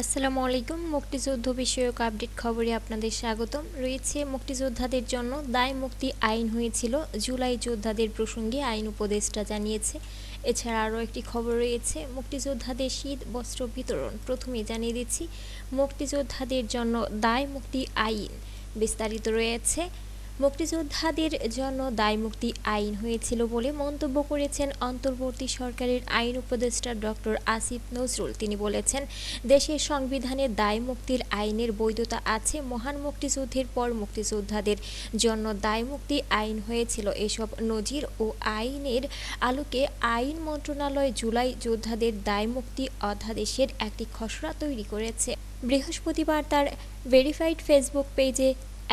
আসসালামু আলাইকুম। মুক্তিযুদ্ধ বিষয়ক আপডেট খবরে আপনাদের স্বাগতম। রয়েছে মুক্তিযোদ্ধাদের জন্য দায় মুক্তি আইন হয়েছিল। জুলাই যোদ্ধাদের প্রসঙ্গে আইন উপদেষ্টা জানিয়েছে। এছাড়া আরও একটি খবর রয়েছে, মুক্তিযোদ্ধাদের শীত বস্ত্র বিতরণ। প্রথমে জানিয়ে দিচ্ছি, মুক্তিযোদ্ধাদের জন্য দায় মুক্তি আইন বিস্তারিত রয়েছে। মুক্তিযোদ্ধাদের জন্য দায়মুক্তি আইন হয়েছিল বলে মন্তব্য করেছেন অন্তর্বর্তী সরকারের আইন উপদেষ্টা ডক্টর আসিফ নজরুল। তিনি বলেছেন, দেশের সংবিধানে দায়মুক্তির আইনের বৈধতা আছে, মহান মুক্তিযুদ্ধের পর মুক্তিযোদ্ধাদের জন্য দায়মুক্তি আইন হয়েছিল। এসব নজির ও আইনের আলোকে আইন মন্ত্রণালয় জুলাই যোদ্ধাদের দায়মুক্তি অধ্যাদেশের একটি খসড়া তৈরি করেছে। বৃহস্পতিবার তার ভেরিফাইড ফেসবুক পেজে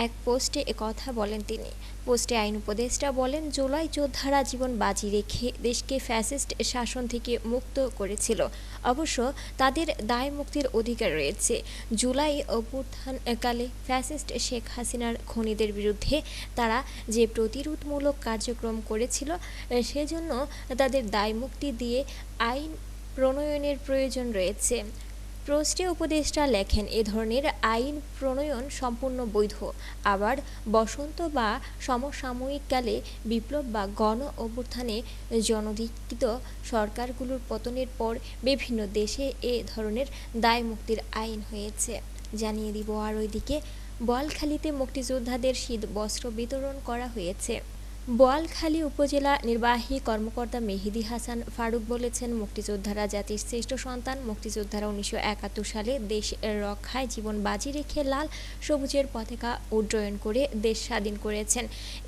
এক পোস্টে কথা বলেন তিনি। পোস্টে আইন উপদেষ্টা বলেন, জুলাই যোদ্ধারা জীবন বাজি রেখে দেশকে ফ্যাসিস্ট শাসন থেকে মুক্ত করেছিল। অবশ্য তাদের দায় মুক্তির অধিকার রয়েছে। জুলাই অভ্যুত্থানকালে ফ্যাসিস্ট শেখ হাসিনার খনিদের বিরুদ্ধে তারা যে প্রতিরোধমূলক কার্যক্রম করেছিল, সেজন্য তাদের দায় মুক্তি দিয়ে আইন প্রণয়নের প্রয়োজন রয়েছে। পোস্টে উপদেষ্টা লেখেন, এ ধরনের আইন প্রণয়ন সম্পূর্ণ বৈধ। আবার বসন্ত বা সমসাময়িককালে বিপ্লব বা গণ অভ্যুত্থানে জনধিকৃত সরকারগুলোর পতনের পর বিভিন্ন দেশে এ ধরনের দায় মুক্তির আইন হয়েছে। জানিয়ে দিব আর ওইদিকে বলখালিতে মুক্তিযোদ্ধাদের শীত বস্ত্র বিতরণ করা হয়েছে। বোয়ালখালী উপজেলা নির্বাহী কর্মকর্তা মেহেদি হাসান ফারুক বলেছেন, মুক্তিযোদ্ধারা জাতির শ্রেষ্ঠ সন্তান, মুক্তিযোদ্ধারা উনিশশো একাত্তর সালে দেশ রক্ষায় জীবন বাজি রেখে লাল সবুজের পতাকা উড্ডয়ন করে দেশ স্বাধীন করেছেন।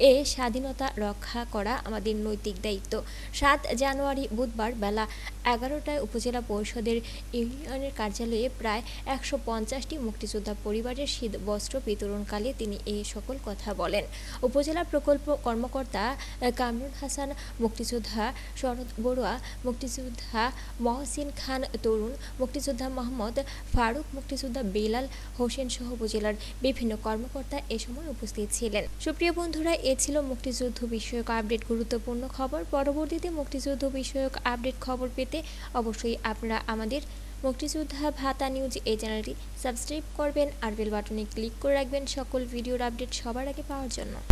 এ স্বাধীনতা রক্ষা করা আমাদের নৈতিক দায়িত্ব। সাত জানুয়ারি বুধবার বেলা এগারোটায় উপজেলা পরিষদের ইউনিয়নের কার্যালয়ে প্রায় একশো পঞ্চাশটি মুক্তিযোদ্ধা পরিবারের শীত বস্ত্র বিতরণকালে তিনি এই সকল কথা বলেন। উপজেলা প্রকল্প কর্মকর্তা কর্মকর্তা কামরুল হাসান, মুক্তিযোদ্ধা শরৎ বড়ুয়া, মুক্তিযোদ্ধা মহসিন খান তরুণ, মুক্তিযোদ্ধা মোহাম্মদ ফারুক, মুক্তিযোদ্ধা বেলাল হোসেন সহ উপজেলার বিভিন্ন কর্মকর্তা এ সময় উপস্থিত ছিলেন। সুপ্রিয় বন্ধুরা, এ ছিল মুক্তিযুদ্ধ বিষয়ক আপডেট। গুরুত্বপূর্ণ খবর। পরবর্তীতে মুক্তিযুদ্ধ বিষয়ক আপডেট খবর পেতে অবশ্যই আপনারা আমাদের মুক্তিযোদ্ধা ভাতা নিউজ এই চ্যানেলটি সাবস্ক্রাইব করবেন আর বেল বাটনে ক্লিক করে রাখবেন সকল ভিডিওর আপডেট সবার আগে পাওয়ার জন্য।